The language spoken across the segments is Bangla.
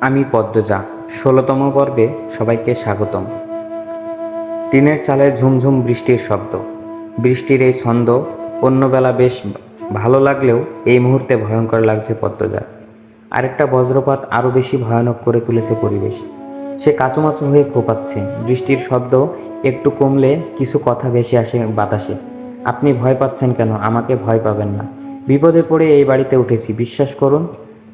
আমি পদ্মজা। ষোলোতম পর্বে সবাইকে স্বাগতম। টিনের চালে ঝুমঝুম বৃষ্টির শব্দ। বৃষ্টির এই ছন্দ অন্যবেলা বেশ ভালো লাগলেও এই মুহূর্তে ভয়ঙ্কর লাগছে পদ্মজা। আরেকটা বজ্রপাত আরও বেশি ভয়ানক করে তুলেছে পরিবেশ। সে কাচুমাচু হয়ে খোপাচ্ছে বৃষ্টির শব্দ একটু কমলে কিছু কথা ভেসে আসে বাতাসে। আপনি ভয় পাচ্ছেন কেন? আমাকে ভয় পাবেন না। বিপদে পড়ে এই বাড়িতে উঠেছি। বিশ্বাস করুন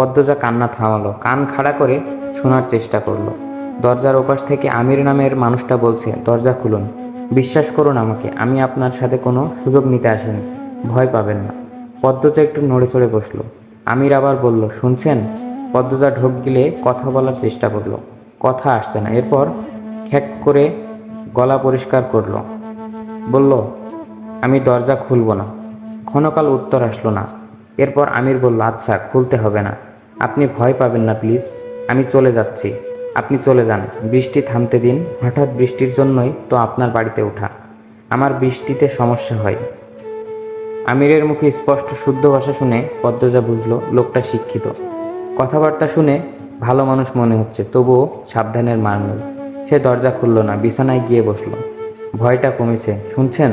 পদ্মজা কান্না থামালো, কান খাড়া করে শোনার চেষ্টা করল। দরজার ওপাশ থেকে আমির নামের মানুষটা বলছে, দরজা খুলুন। বিশ্বাস করুন আমাকে, আমি আপনার সাথে কোনো সুযোগ নিতে আসিনি। ভয় পাবেন না। পদ্মজা একটু নড়ে চড়ে বসল। আমির আবার বলল, শুনছেন? পদ্মজা ঢোক গিলে কথা বলার চেষ্টা করল। কথা আসছে না। এরপর খ্যাক করে গলা পরিষ্কার করল। বলল, আমি দরজা খুলবো না। ক্ষণকাল উত্তর আসলো না। এরপর আমির বলল আচ্ছা খুলতে হবে না। আপনি ভয় পাবেন না, প্লিজ। আমি চলে যাচ্ছি। আপনি চলে যান। বৃষ্টি থামতে দিন। হঠাৎ বৃষ্টির জন্যই তো আপনার বাড়িতে ওঠা। আমার বৃষ্টিতে সমস্যা হয়। আমিরের মুখে স্পষ্ট শুদ্ধ ভাষা শুনে পদ্মজা বুঝলো, লোকটা শিক্ষিত। কথাবার্তা শুনে ভালো মানুষ মনে হচ্ছে, তবুও সাবধানের নেই। সে দরজা খুলল না, বিছানায় গিয়ে বসল। ভয়টা কমেছে। শুনছেন?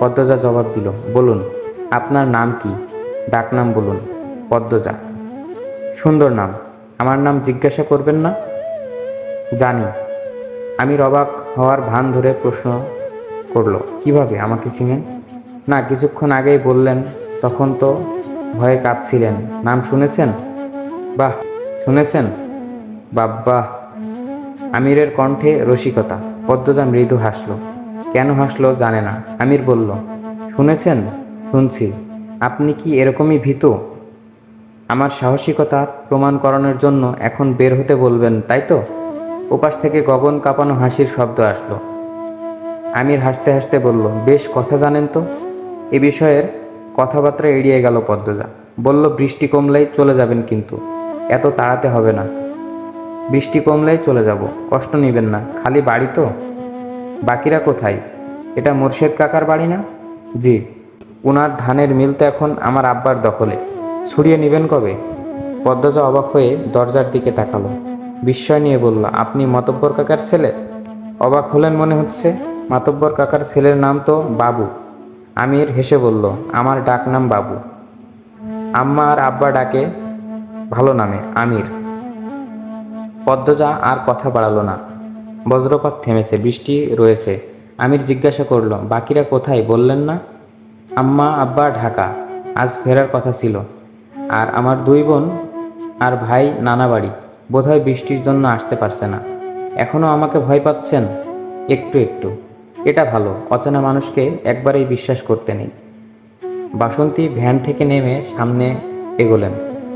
পদ্মজা জবাব দিল, বলুন, আপনার নাম কি? ডাকনাম বলুন, পদ্মজা। সুন্দর নাম। আমার নাম জিজ্ঞাসা করবেন না? জানি। আমি অবাক হওয়ার ভান ধরে প্রশ্ন করল, কীভাবে? আমাকে চিনেন? না, কিছুক্ষণ আগেই বললেন, তখন তো ভয়ে কাঁপছিলেন। নাম শুনেছেন? বাহ, শুনেছেন? বাব্বা আমিরের কণ্ঠে রসিকতা। পদ্মজা মৃদু হাসলো। কেন হাসলো জানে না। আমির বলল, শুনেছেন? শুনছি। আপনি কি এরকমই ভীতু? আমার সাহসিকতা প্রমাণ করানোর জন্য এখন বের হতে বলবেন, তাই তো? ওপাশ থেকে গগন কাঁপানো হাসির শব্দ আসলো। আমির হাসতে হাসতে বলল, বেশ কথা জানেন তো? এ বিষয়ের কথাবার্তা এড়িয়ে গেল পদ্মজা। বলল, বৃষ্টি কমলেই চলে যাবেন কিন্তু, এত তাড়াতে হবে না। বৃষ্টি কমলেই চলে যাব, কষ্ট নেবেন না। খালি বাড়ি তো? বাকিরা কোথায়? এটা মোর্শেদ কাকার বাড়ি না? জি, উনার ধানের মিল তো এখন আমার আব্বার দখলে। ছড়িয়ে নেবেন কবে? পদ্মজা অবাক হয়ে দরজার দিকে তাকালো। বিস্ময় নিয়ে বলল, আপনি মাতব্বর কাকার ছেলে? অবাক হলেন মনে হচ্ছে, মাতব্বর কাকার ছেলের নাম তো বাবু। আমির হেসে বলল, আমার ডাক নাম বাবু। আম্মা আর আব্বা ডাকে ভালো নামে, আমির। পদ্মজা আর কথা বাড়ালো না। বজ্রপাত থেমেছে, বৃষ্টি রয়েছে। আমির জিজ্ঞাসা করল, বাকিরা কোথায়? বললেন না? আম্মা, আব্বা, ঢাকা। আজ ফেরার কথা ছিল। আর আমার দুই বোন আর ভাই নানা বাড়ি। বোধহয় বৃষ্টির জন্য আসতে পারছে না। এখনও আমাকে ভয় পাচ্ছেন? একটু একটু। এটা ভালো, অচেনা মানুষকে একবারেই বিশ্বাস করতে নেই। বাসন্তী ভ্যান থেকে নেমে সামনে এগোলেন।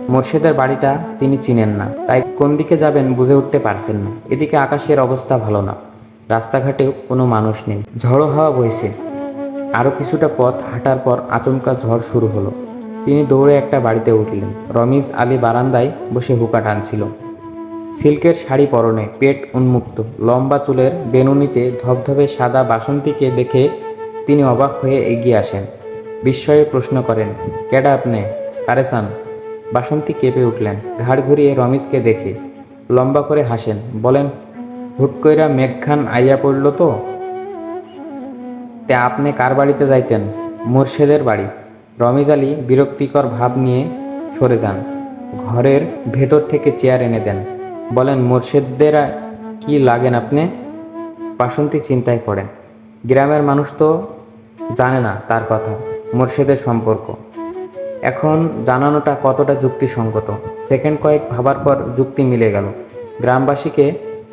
মোর্শেদের বাড়িটা তিনি চিনেন না, তাই কোন দিকে যাবেন বুঝে উঠতে পারছেন না। এদিকে আকাশের অবস্থা ভালো না, রাস্তাঘাটেও কোনো মানুষ নেই। ঝড়ো হাওয়া বইছে। আরও কিছুটা পথ হাঁটার পর আচমকা ঝড় শুরু হলো। তিনি দৌড়ে একটা বাড়িতে উঠলেন। রমিজ আলী বারান্দায় বসে হুকা টানছিল। সিল্কের শাড়ি পরনে পেট উন্মুক্ত, লম্বা চুলের বেনুনিতে ধবধবে সাদা বাসন্তীকে দেখে তিনি অবাক হয়ে এগিয়ে আসেন। বিস্ময়ে প্রশ্ন করেন, কেডা আপনি? কারে চান বাসন্তী কেঁপে উঠলেন। ঘাড় ঘুরিয়ে রমিজকে দেখে লম্বা করে হাসেন, বলেন, হুট কইরা মেঘখান আইয়া পড়ল তো? তে আপনি কার বাড়িতে যাইতেন? মুর্শেদের বাড়ি। রমিজ আলী বিরক্তিকর ভাব নিয়ে সরে যান। ঘরের ভেতর থেকে চেয়ার এনে দেন। বলেন, মোর্শেদদের কি লাগেন আপনি? বাসন্তী চিন্তায় পড়েন গ্রামের মানুষ তো জানে না তার কথা, মোর্শেদের সম্পর্ক। এখন জানানোটা কতটা যুক্তিসঙ্গত। সেকেন্ড কয়েক ভাবার পর যুক্তি মিলে গেল। গ্রামবাসীকে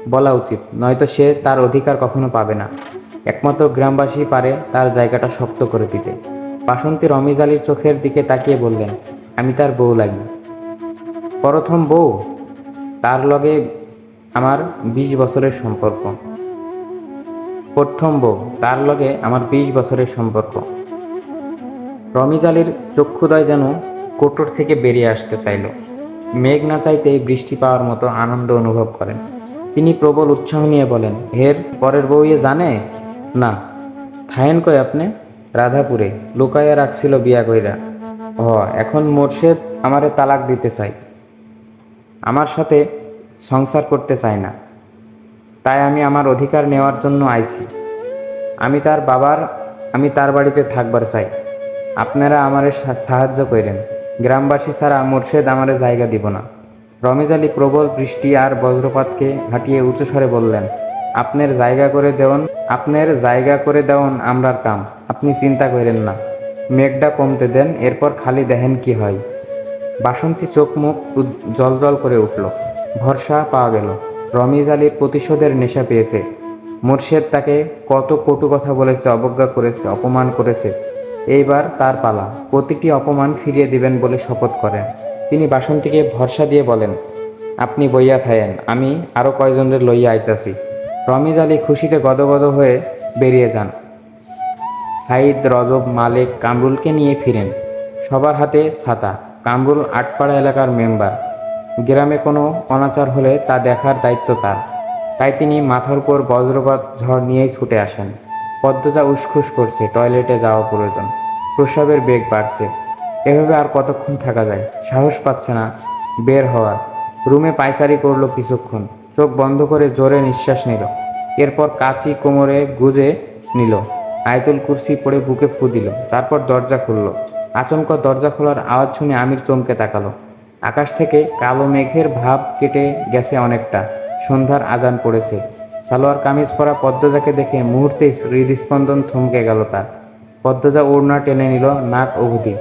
বলা উচিত, নয়তো সে তার অধিকার কখনো পাবে না। একমাত্র গ্রামবাসী পারে তার জায়গাটা শক্ত করে দিতে। বাসন্তী রমিজ আলীর চোখের দিকে তাকিয়ে বললেন, আমি তার বউ লাগি। প্রথম বউ, তার লগে আমার বিশ বছরের সম্পর্ক। প্রথম বউ, তার লগে আমার বিশ বছরের সম্পর্ক। রমিজ আলীর চক্ষুদয় যেন কোটর থেকে বেরিয়ে আসতে চাইল। মেঘ না চাইতেই বৃষ্টি পাওয়ার মতো আনন্দ অনুভব করেন। তিনি প্রবল উৎসাহ নিয়ে বলেন, হের পরের বউ ইয়ে জানে? না। থায়েন কই আপনি? রাধাপুরে লুকাইয়া রাখছিল বিয়া কইরা। হ এখন মোর্শেদ আমারে তালাক দিতে চাই আমার সাথে সংসার করতে চায় না। তাই আমি আমার অধিকার নেওয়ার জন্য আইছি। আমি তার বাবার, আমি তার বাড়িতে থাকবার চাই। আপনারা আমারে সাহায্য করেন গ্রামবাসী ছাড়া মোর্শেদ আমারে জায়গা দিব না। রমেজ আলী প্রবল বৃষ্টি আর বজ্রপাতকে হাঁটিয়ে উঁচু স্বরে বললেন আপনার জায়গা করে দেওন আপনার জায়গা করে দেওন আমরার কাম। আপনি চিন্তা করেন না। মেঘটা কমতে দেন, এরপর খালি দেখেন কি হয়। বাসন্তী চোখ মুখ জল জল করে উঠল। ভরসা পাওয়া গেল। রমিজ আলীর প্রতিশোধের নেশা পেয়েছে। মোর্শেদ তাকে কত কটু কথা বলেছে, অবজ্ঞা করেছে, অপমান করেছে। এইবার তার পালা। প্রতিটি অপমান ফিরিয়ে দিবেন বলে শপথ করেন। তিনি বাসন্তীকে ভরসা দিয়ে বলেন, আপনি বইয়া থাকেন আমি আরও কয়জনের লইয়া আইতাছি। রমিজ আলী খুশিতে গদগদ হয়ে বেরিয়ে যান। সাইদ রজব, মালিক, কামরুলকে নিয়ে ফিরেন। সবার হাতে ছাতা। কামরুল আটপাড়া এলাকার মেম্বার। গ্রামে কোনো অনাচার হলে তা দেখার দায়িত্ব তার। তাই তিনি মাথার উপর বজ্রপাত ঝড় নিয়েই ছুটে আসেন। পদ্মজা উসখুস করছে, টয়লেটে যাওয়া প্রয়োজন। প্রস্রাবের বেগ বাড়ছে। এভাবে আর কতক্ষণ থাকা যায়? সাহস পাচ্ছে না বের হওয়ার। রুমে পায়চারি করল কিছুক্ষণ। চোখ বন্ধ করে জোরে নিঃশ্বাস নিল। এরপর কাচি কোমরে গুজে নিল। আয়তুল কুরসি পড়ে বুকে ফু দিল। তারপর দরজা খুলল। আচমকা দরজা খোলার আওয়াজ শুনে আমির চমকে তাকালো। আকাশ থেকে কালো মেঘের ভাব কেটে গেছে অনেকটা। সন্ধ্যার আজান পড়েছে। সালোয়ার কামিজ পরা পদ্মজাকে দেখে মুহূর্তে হৃদস্পন্দন থমকে গেল তার। পদ্মজা ওড়না টেনে নিল নাক অবধি।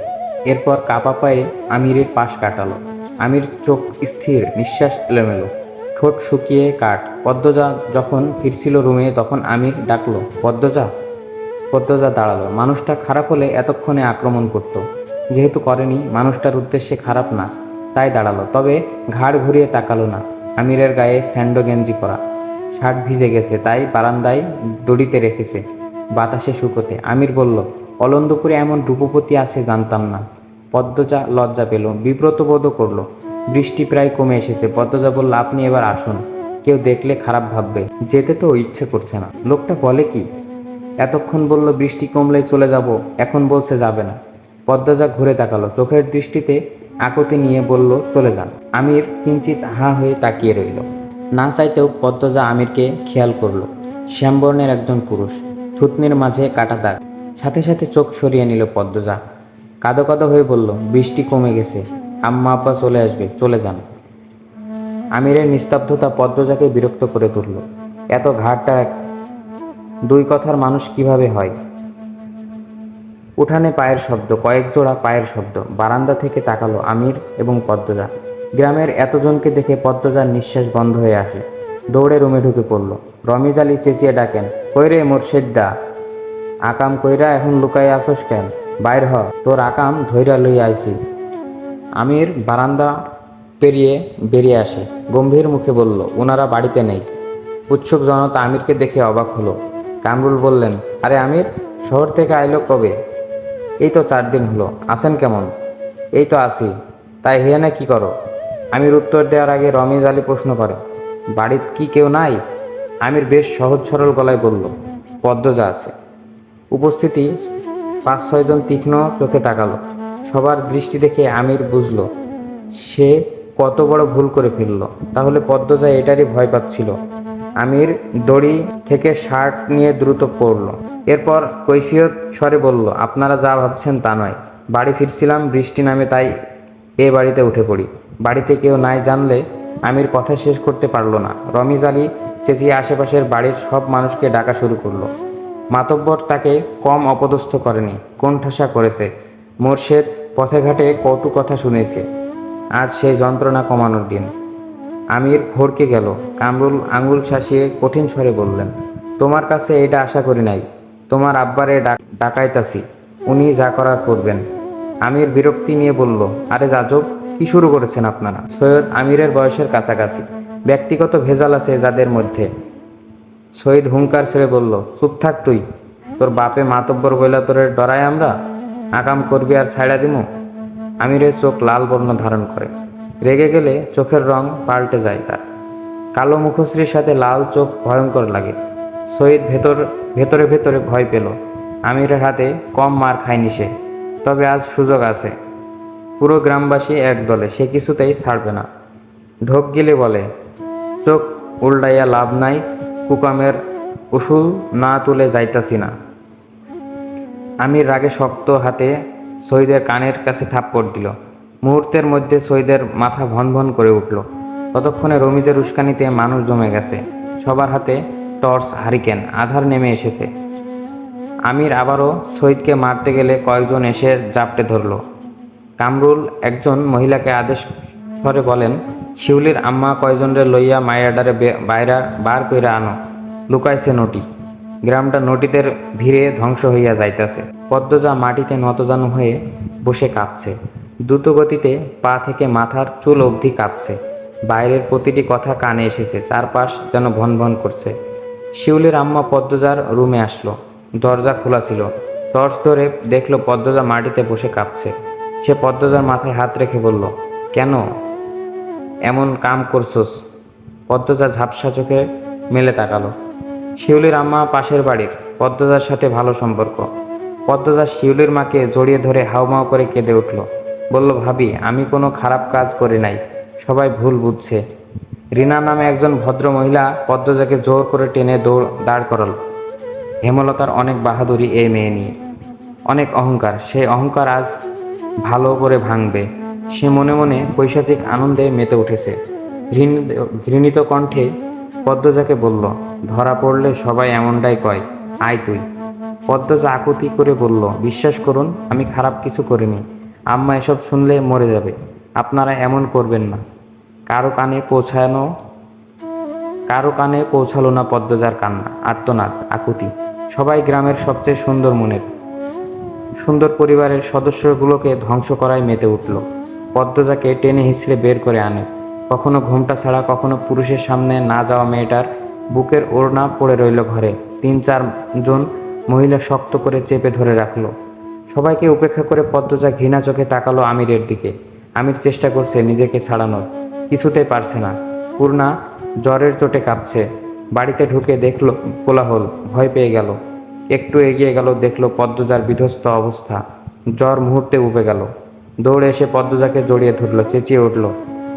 এরপর কাপা পায়ে আমিরের পাশ কাটালো। আমির চোখ স্থির, নিঃশ্বাস এলোমেলো। ঠোঁট শুকিয়ে কাঠ। পদ্মজা যখন ফিরছিল রুমে, তখন আমির ডাকলো, পদ্মজা পদ্মজা দাঁড়াল। মানুষটা খারাপ হলে এতক্ষণে আক্রমণ করত। যেহেতু করেনি, মানুষটার উদ্দেশ্যে খারাপ না, তাই দাঁড়াল। তবে ঘাড় ঘুরিয়ে তাকালো না। আমিরের গায়ে স্যান্ডো গেঞ্জি পরা। শার্ট ভিজে গেছে, তাই বারান্দায় দড়িতে রেখেছে বাতাসে শুকোতে। আমির বলল অলন্দপুরে এমন রূপপতি আছে জানতাম না। পদ্মজা লজ্জা পেল বিব্রত বোধও করল। বৃষ্টি প্রায় কমে এসেছে পদ্মজা বলল আপনি এবার আসুন। কেউ দেখলে খারাপ ভাববে, যেতে তো ইচ্ছে করছে না। লোকটা বলে কি? এতক্ষণ বলল, বৃষ্টি কমলেই চলে যাব, এখন বলছে যাবে না। পদ্মজা ঘুরে তাকালো, চোখের দৃষ্টিতে আকতি নিয়ে বলল, চলে যান। আমির কিঞ্চিত হা হয়ে তাকিয়ে রইল। না চাইতেও পদ্মজা আমিরকে খেয়াল করল। শ্যামবর্ণের একজন পুরুষ, থুতনির মাঝে কাটা দাগ। সাথে সাথে চোখ সরিয়ে নিল পদ্মজা। কাদো কাদো হয়ে বলল, বৃষ্টি কমে গেছে। আম্মা আব্বা চলে আসবে, চলে যান। আমিরের নিস্তব্ধতা পদ্মজাকে বিরক্ত করে তুলল। এত ঘাটটা দুই কথার মানুষ কীভাবে হয়? উঠানে পায়ের শব্দ, কয়েক জোড়া পায়ের শব্দ। বারান্দা থেকে তাকালো আমির এবং পদ্মজা। গ্রামের এতজনকে দেখে পদ্মজার নিঃশ্বাস বন্ধ হয়ে আসে। দৌড়ে রুমে ঢুকে পড়ল। রমিজ আলী চেঁচিয়ে ডাকেন, কইরে মোর্শেদা আকাম কইরা এখন লুকাই আসস কেন? বাইর হ, তোর আকাম ধৈরা লই আইছি। আমির বারান্দা পেরিয়ে বেরিয়ে আসে। গম্ভীর মুখে বলল ওনারা বাড়িতে নেই। উৎসুক জনতা আমিরকে দেখে অবাক হলো। কামরুল বললেন, আরে আমির, শহর থেকে আইলো কবে? এই তো চার দিন হলো। আসেন কেমন? এই তো আসি। তাই হেয়ানে কি করো? আমির উত্তর দেওয়ার আগে রমিজ আলী প্রশ্ন করে বাড়িত কি কেউ নাই? আমির বেশ সহজ সরল গলায় বলল পদ্মজা আছে। উপস্থিতি পাঁচ ছয়জন তীক্ষ্ণ চোখে তাকালো। সবার দৃষ্টি দেখে আমির বুঝল, সে কত বড় ভুল করে ফেলল। তাহলে পদ্মজা এটারই ভয় পাচ্ছিল। আমির দড়ি থেকে শার্ট নিয়ে দ্রুত পড়ল। এরপর কৈফিয়ত স্বরে বলল, আপনারা যা ভাবছেন তা নয়। বাড়ি ফিরছিলাম, বৃষ্টি নামে তাই এ বাড়িতে উঠে পড়ি। বাড়িতে কেউ নাই জানলে আমির কথা শেষ করতে পারল না। রমিজ আলী চেঁচিয়ে আশেপাশের বাড়ির সব মানুষকে ডাকা শুরু করল। মাতব্বর তাকে কম অপদস্থ করেনি, কোণঠাসা করেছে। মোর্শেদ পথে ঘাটে কটু কথা শুনেছে। আজ সেই যন্ত্রণা কমানোর দিন। আমির ভরকে গেল। কামরুল আঙুল শাসিয়ে কঠিন স্বরে বললেন, তোমার কাছে এটা আশা করি নাই। তোমার আব্বারে ডাক- ডাকাইতাছি। উনি যা করার করবেন। আমির বিরক্তি নিয়ে বলল, আরে যাজব, কি শুরু করেছেন আপনারা? সৈয়দ আমিরের বয়সের কাছাকাছি। ব্যক্তিগত ভেজাল আছে যাদের মধ্যে। শহীদ হুঙ্কার ছেড়ে বলল, চুপ থাক তুই। তোর বাপে মাতব্বর বইলা তোরে ডরাই আমরা? আকাম করবি আর ছাইড়া দিমু? আমিরের চোখ লাল বর্ণ ধারণ করে। রেগে গেলে চোখের রং পাল্টে যায় তার। কালো মুখশ্রীর সাথে লাল চোখ ভয়ঙ্কর লাগে। শহীদ ভেতর, ভেতরে ভেতরে ভয় পেল। আমিরের হাতে কম মার খায়নি সে। তবে আজ সুযোগ আছে। পুরো গ্রামবাসী এক দলে, সে কিছুতেই ছাড়বে না। ঢোক গিলে বলে, চোখ উল্টাইয়া লাভ নাই, কুকামের উসুল না তুলে যাইতাছি না। আমির রাগে শক্ত হাতে শহীদের কানের কাছে থাপ্পড় দিল। মুহূর্তের মধ্যে শহীদের মাথা ভন ভন করে উঠল। ততক্ষণে রমিজের উস্কানিতে মানুষ জমে গেছে। সবার হাতে টর্চ, হারিকেন, আধার নেমে এসেছে। আমির আবারও শহীদকে মারতে গেলে কয়েকজন এসে জাপটে ধরল। কামরুল একজন মহিলাকে আদেশ করে বলেন, শিউলির আম্মা কয়জনরে লইয়া মায়াডারে বে- বাইরা বার কইরা আনো। লুকাইছে নটি। গ্রামটা নটিদের ভিড়ে ধ্বংস হইয়া যাইতাছে। পদ্মজা মাটিতে নতজানু হয়ে বসে কাঁপছে। দ্রুতগতিতে পা থেকে মাথার চুল অবধি কাঁপছে। বাইরের প্রতিটি কথা কানে এসেছে, চারপাশ যেন ভন ভন করছে। শিউলির আম্মা পদ্মজার রুমে আসলো। দরজা খোলা ছিল। টর্চ ধরে দেখল পদ্মজা মাটিতে বসে কাঁপছে। সে পদ্মজার মাথায় হাত রেখে বলল, কেন? এমন কাম করছোস? পদ্মজা ঝাপসা চোখে মেলে তাকালো। শিউলির আম্মা পাশের বাড়ির, পদ্মজার সাথে ভালো সম্পর্ক। পদ্মজা শিউলির মাকে জড়িয়ে ধরে হাউমাউ করে কেঁদে উঠল। বলল, ভাবি, আমি কোনো খারাপ কাজ করি নাই। সবাই ভুল বুঝছে। রিনা নামে একজন ভদ্র মহিলা পদ্মজাকে জোর করে টেনে দৌড়, দাঁড় করালো। হেমলতার অনেক বাহাদুরি এই মেয়ে নিয়ে। অনেক অহংকার। সেই অহংকার আজ ভালো করে ভাঙবে। সে মনে মনে পৈশাচিক আনন্দে মেতে উঠেছে। ঘৃণিত কণ্ঠে পদ্মজাকে বলল, ধরা পড়লে সবাই এমনটাই কয়, আয় তুই। পদ্মজা আকুতি করে বলল, বিশ্বাস করুন, আমি খারাপ কিছু করিনি। আম্মা এসব শুনলে মরে যাবে। আপনারা এমন করবেন না। কারও কানে পৌঁছানো, কারও কানে পৌঁছালো না পদ্মজার কান্না, আর্তনাদ, আকুতি। সবাই গ্রামের সবচেয়ে সুন্দর মনের, সুন্দর পরিবারের সদস্যগুলোকে ধ্বংস করায় মেতে উঠল। পদ্মজাকে টেনে হিসড়ে বের করে আনে। কখনো ঘোমটা ছাড়া কখনো পুরুষের সামনে না যাওয়া মেয়েটার বুকের ওড়না পড়ে রইল ঘরে। তিন চারজন মহিলা শক্ত করে চেপে ধরে রাখল। সবাইকে উপেক্ষা করে পদ্মজা ঘৃণা চোখে তাকালো আমিরের দিকে। আমির চেষ্টা করছে নিজেকে ছাড়ানোর। কিছুতেই পারছে না। পূর্ণা জ্বরের চোটে কাঁপছে। বাড়িতে ঢুকে দেখল কোলাহল, ভয় পেয়ে গেল। একটু এগিয়ে গেল, দেখল পদ্মজার বিধ্বস্ত অবস্থা। জ্বর মুহূর্তে উবে গেল। দৌড়ে এসে পদ্মজাকে জড়িয়ে ধরলো, চেঁচিয়ে উঠল।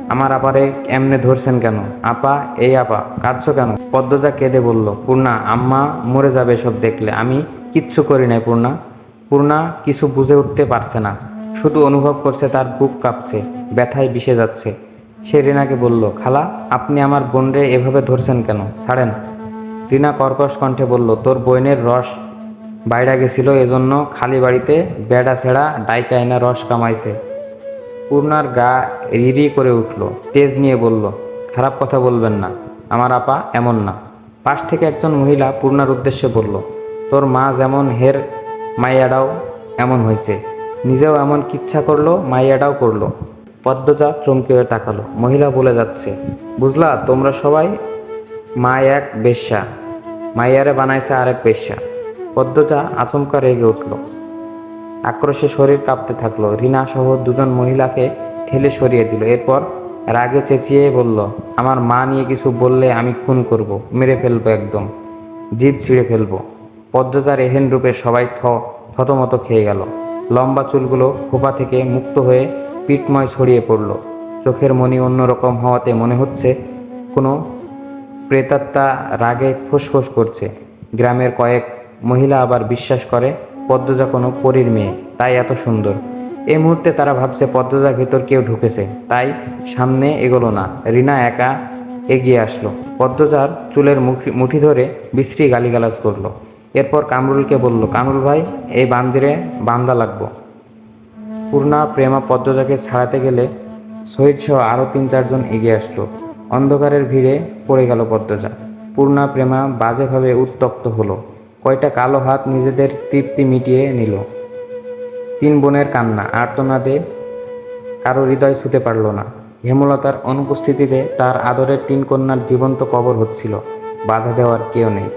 আমার আপারে এমনে ধরছেন কেন? আপা, এই আপা, কাঁদছো কেন? পদ্মজা কেঁদে বলল, পূর্ণা, আম্মা মরে যাবে সব দেখলে। আমি কিচ্ছু করি নাই, পূর্ণা। পূর্ণা কিছু বুঝে উঠতে পারছে না। শুধু অনুভব করছে তার বুক কাঁপছে, ব্যথায় বিষে যাচ্ছে। সে রিনাকে বলল, খালা, আপনি আমার বোনরে এভাবে ধরছেন কেন? ছাড়েন। রিনা কর্কশ কণ্ঠে বলল, তোর বইনের রস বাইরা গেছিল, এজন্য খালি বাড়িতে বেড়া ছেঁড়া ডাইকা এনে রস কামাইছে। পূর্ণার গা রিরি করে উঠল। তেজ নিয়ে বলল, খারাপ কথা বলবেন না, আমার আপা এমন না। পাশ থেকে একজন মহিলা পূর্ণার উদ্দেশ্যে বলল, তোর মা যেমন হের মাইয়াডাও এমন হয়েছে, নিজেও এমন কিচ্ছা করল, মাইয়াডাও করল। পদ্মজা চমকে হয়ে তাকালো। মহিলা বলে যাচ্ছে, বুঝলা, তোমরা সবাই মা এক বেশ্যা, মাইয়ারে বানাইছে আরেক বেশ্যা। পদ্মজা আচমকা রেগে উঠল। আক্রোশে শরীর কাঁপতে থাকল। রিনা সহ দুজন মহিলাকে ঠেলে সরিয়ে দিল। এরপর রাগে চেঁচিয়ে বলল, আমার মা নিয়ে কিছু বললে আমি খুন করব, মেরে ফেলব একদম জিভ ছিঁড়ে ফেলব। পদ্মজার এহেন রূপে সবাই থ, থতমত খেয়ে গেল। লম্বা চুলগুলো খোপা থেকে মুক্ত হয়ে পিঠময় ছড়িয়ে পড়ল। চোখের মনি অন্যরকম হওয়াতে মনে হচ্ছে কোনো প্রেতাত্মা রাগে ফুসফুস করছে। গ্রামের কয়েক মহিলা আবার বিশ্বাস করে পদ্মজা কোনো পরীর মেয়ে, তাই এত সুন্দর। এই মুহূর্তে তারা ভাবছে পদ্মজার ভেতর কেউ ঢুকেছে, তাই সামনে এগোলো না। রিনা একা এগিয়ে আসলো। পদ্মজার চুলের মুখি, মুঠি ধরে বিশ্রী গালিগালাজ করল। এরপর কামরুলকে বলল, কামরুল ভাই, এই বান্দিরে বান্দা লাগবো। পূর্ণা, প্রেমা পদ্মজাকে ছাড়াতে গেলে শহীদ সহ আরও তিন, চারজন এগিয়ে আসলো। অন্ধকারের ভিড়ে পড়ে গেল পদ্মজা। পূর্ণা, প্রেমা বাজেভাবে উত্তক্ত হলো। কয়টা কালো হাত নিজেদের তৃপ্তি মিটিয়ে নিল। তিন বোনের কান্না, আর্তনাদে কারও হৃদয় ছুতে পারল না। হেমলতার অনুপস্থিতিতে তার আদরের তিন কন্যার জীবন্ত কবর হচ্ছিল, বাধা দেওয়ার কেউ নেই।